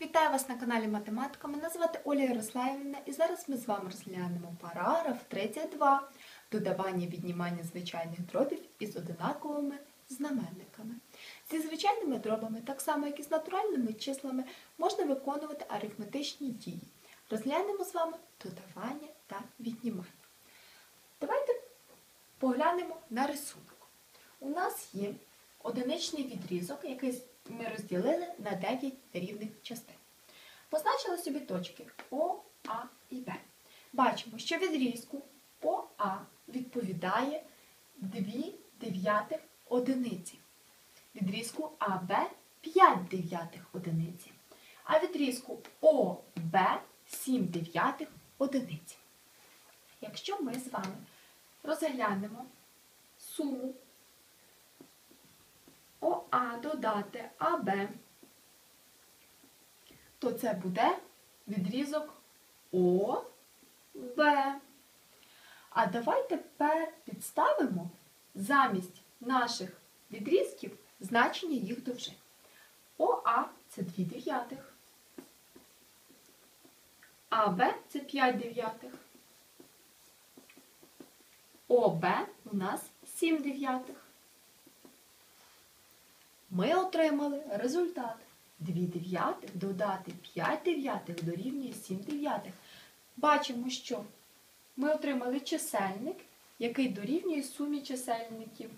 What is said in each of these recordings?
Вітаю вас на каналі Математика. Мене звати Оля Ярославівна і зараз ми з вами розглянемо параграф 32 додавання віднімання звичайних дробів із одинаковими знаменниками. Зі звичайними дробами, так само як і з натуральними числами, можна виконувати арифметичні дії. Розглянемо з вами додавання та віднімання. Давайте поглянемо на рисунок. У нас є одиничний відрізок, який ми розділили на 9 рівних частин. Позначили собі точки О, А і Б. Бачимо, що відрізку ОА відповідає 2 дев'ятих одиниці. Відрізку АБ 5 дев'ятих одиниці. А відрізку ОБ 7 дев'ятих одиниці. Якщо ми з вами розглянемо суму ОА додати АБ, то це буде відрізок ОБ. А давайте тепер підставимо замість наших відрізків значення їх довжин. ОА це 2 дев'ятих. АБ це 5 дев'ятих. ОБ у нас 7 дев'ятих. Ми отримали результат. 2 дев'ятих додати 5 дев'ятих дорівнює 7 дев'ятих. Бачимо, що ми отримали чисельник, який дорівнює сумі чисельників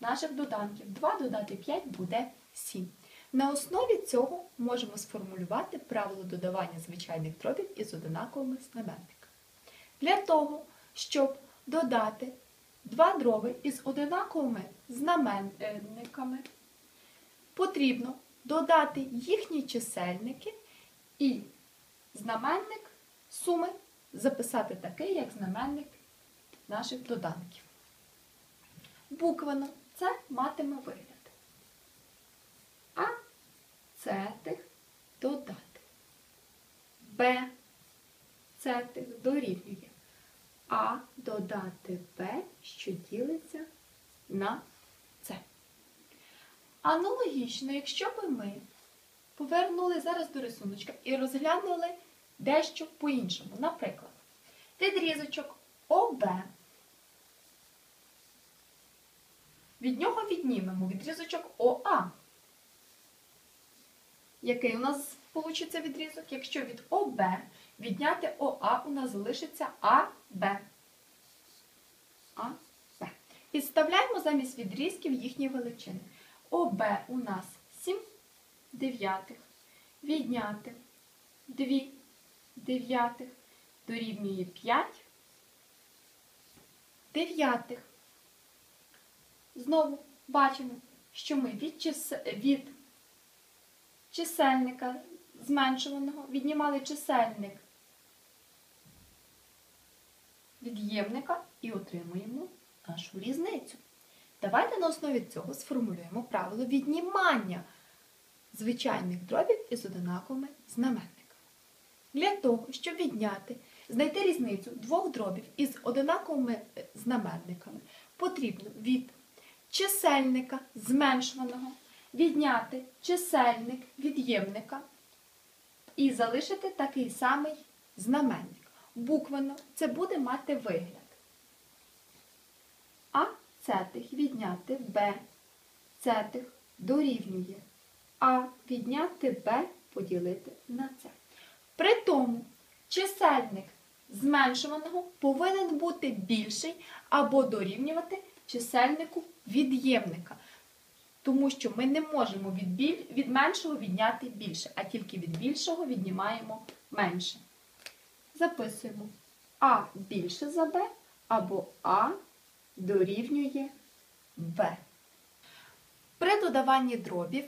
наших доданків. 2 додати 5 буде 7. На основі цього можемо сформулювати правило додавання звичайних дробів із одинаковими знаменниками. Для того, щоб додати два дроби із одинаковими знаменниками, потрібно додати їхні чисельники і знаменник суми записати такий, як знаменник наших доданків. Буквено це матиме вигляд. А цетих додати. Б цетих дорівнює. А додати Б, що ділиться на. Аналогічно, якщо б ми повернули зараз до рисуночка і розглянули дещо по-іншому. Наприклад, відрізочок ОБ. Від нього віднімемо відрізочок ОА. Який у нас вийде відрізок? Якщо від ОБ відняти ОА, у нас залишиться АБ. АБ. Підставляємо замість відрізків їхні величини. ОБ у нас 7 дев'ятих. Відняти 2 дев'ятих дорівнює 5 дев'ятих. Знову бачимо, що ми від, чис... від чисельника зменшуваного віднімали чисельник від'ємника і отримуємо нашу різницю. Давайте на основі цього сформулюємо правило віднімання звичайних дробів із одинаковими знаменниками. Для того, щоб відняти, знайти різницю двох дробів із одинаковими знаменниками, потрібно від чисельника зменшуваного відняти чисельник від'ємника і залишити такий самий знаменник. Буквенно це буде мати вигляд. Цетих відняти Б цетих дорівнює А відняти Б поділити на С. При тому чисельник зменшуваного повинен бути більший або дорівнювати чисельнику від'ємника. Тому що ми не можемо від, біль... від меншого відняти більше, а тільки від більшого віднімаємо менше. Записуємо А більше за Б або А дорівнює Б. При додаванні дробів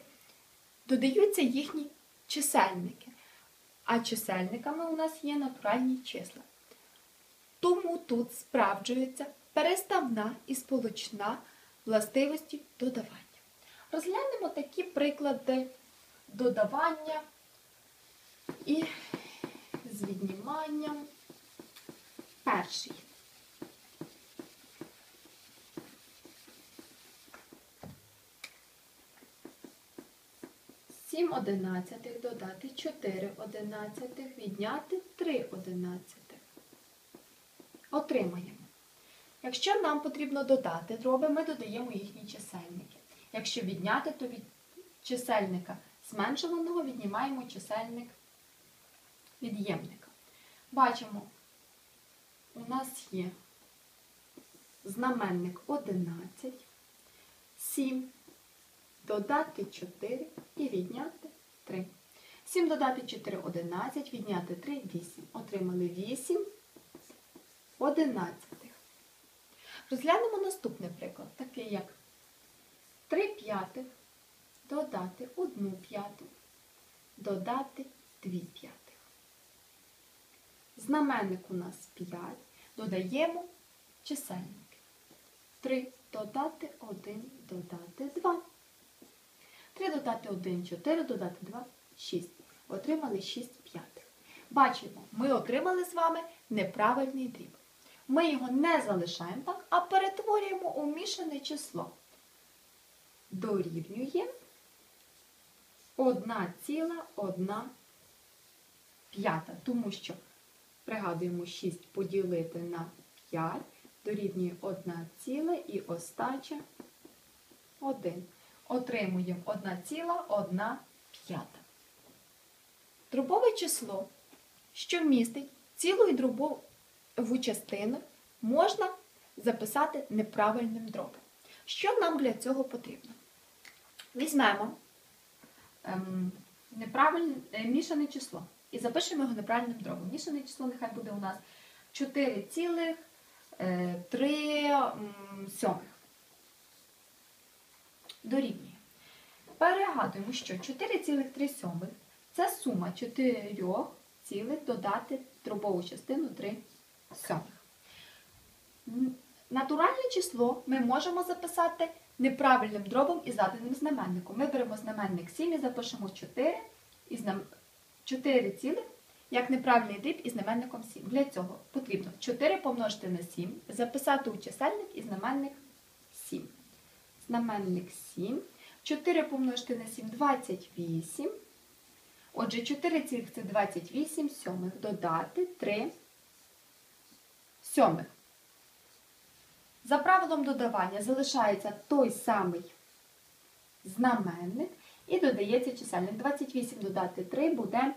додаються їхні чисельники, а чисельниками у нас є натуральні числа. Тому тут справджується переставна і сполучна властивості додавання. Розглянемо такі приклади додавання і з відніманням. Перший. 7 одинадцятих додати 4 одинадцятих, відняти 3 одинадцятих. Отримаємо. Якщо нам потрібно додати дроби, ми додаємо їхні чисельники. Якщо відняти, то від чисельника зменшуваного віднімаємо чисельник від'ємника. Бачимо, у нас є знаменник 11, 7, додати 4 і відняти 3. 7 додати 4 11, відняти 3 8. Отримали 8 одинадцятих. Розглянемо наступний приклад, такий як 3 п'ятих додати 1 п'яту, додати 2 п'ятих. Знаменник у нас 5, додаємо чисельники. 3 додати 1, додати 2. 3 додати 1, 4, додати 2, 6. Отримали 6 п'ятих. Бачимо, ми отримали з вами неправильний дріб. Ми його не залишаємо так, а перетворюємо у мішане число. Дорівнює 1,1 п'ята, тому що пригадуємо 6 поділити на 5, дорівнює 1 ціле і остача 1. Отримуємо 1,1 п'ята. Число, що містить цілу і дробову частину, можна записати неправильним дробом. Що нам для цього потрібно? Візьмемо ем, неправильне, е, мішане число і запишемо його неправильним дробом. Мішане число нехай буде у нас 4,3 сьомих. Дорівнює. Перегадуємо, що 4,3 це сума 4 цілих додати дробову частину 3 сьомих. Натуральне число ми можемо записати неправильним дробом і заданим знаменником. Ми беремо знаменник 7 і запишемо 4 і знам... 4 цілих як неправильний дріб із знаменником 7. Для цього потрібно 4 помножити на 7, записати у чисельник і знаменник 7. Знаменник 7. 4 помножити на 7 28. Отже, 4 цілих це 28 сьомих. Додати 3 сьомих. За правилом додавання залишається той самий знаменник і додається чисельник. 28 додати 3 буде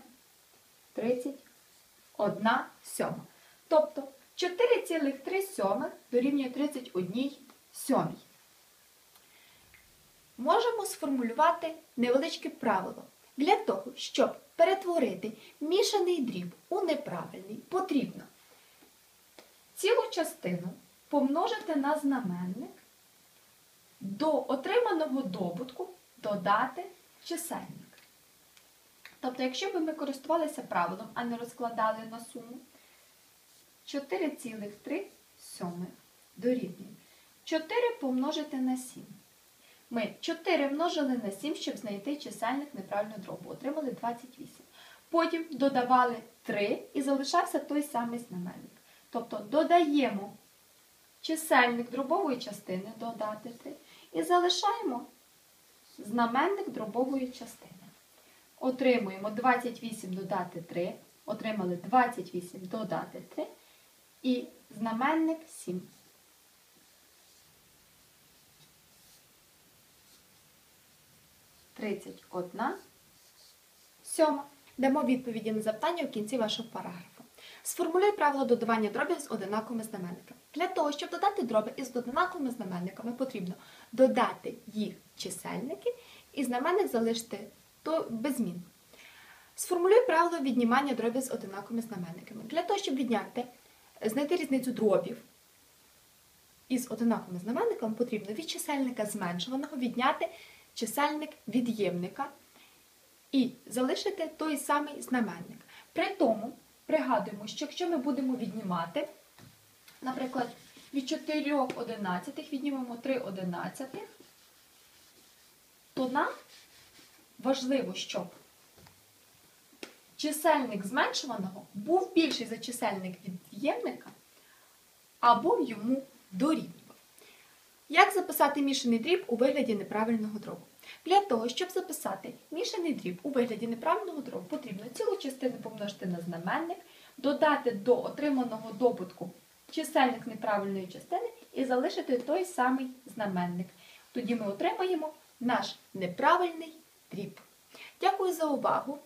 31 сьома. Тобто 4,3 сьомих дорівнює 31 сьомій. Можемо сформулювати невеличке правило. Для того, щоб перетворити мішаний дріб у неправильний, потрібно цілу частину помножити на знаменник, до отриманого добутку додати чисельник. Тобто, якщо б ми користувалися правилом, а не розкладали на суму, 4,3 сьомих дорівнює 4 помножити на 7. Ми 4 множили на 7, щоб знайти чисельник неправильного дробу. Отримали 28. Потім додавали 3 і залишався той самий знаменник. Тобто додаємо чисельник дробової частини додати 3 і залишаємо знаменник дробової частини. Отримуємо 28 додати 3, отримали 28 додати 3 і знаменник 7. Тридцять одна сьома. Дамо відповіді на запитання у кінці вашого параграфу. Сформулюй правило додавання дробів з одинаковими знаменниками. Для того, щоб додати дроби із одинаковими знаменниками, потрібно додати їх чисельники і знаменник залишити без змін. Сформулюй правило віднімання дробів з одинаковими знаменниками. Для того, щоб відняти, знайти різницю дробів із одинаковими знаменниками, потрібно від чисельника зменшуваного відняти чисельник від'ємника і залишити той самий знаменник. При тому пригадуємо, що якщо ми будемо віднімати, наприклад, від 4 одинадцятих віднімемо 3 одинадцятих, то нам важливо, щоб чисельник зменшуваного був більший за чисельник від'ємника або йому дорівнював. Як записати мішаний дріб у вигляді неправильного дробу? Для того, щоб записати мішаний дріб у вигляді неправильного дробу, потрібно цілу частину помножити на знаменник, додати до отриманого добутку чисельник неправильної частини і залишити той самий знаменник. Тоді ми отримаємо наш неправильний дріб. Дякую за увагу!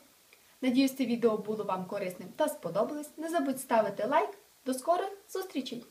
Надіюсь, це відео було вам корисним та сподобалось. Не забудь ставити лайк. До скорих зустрічей!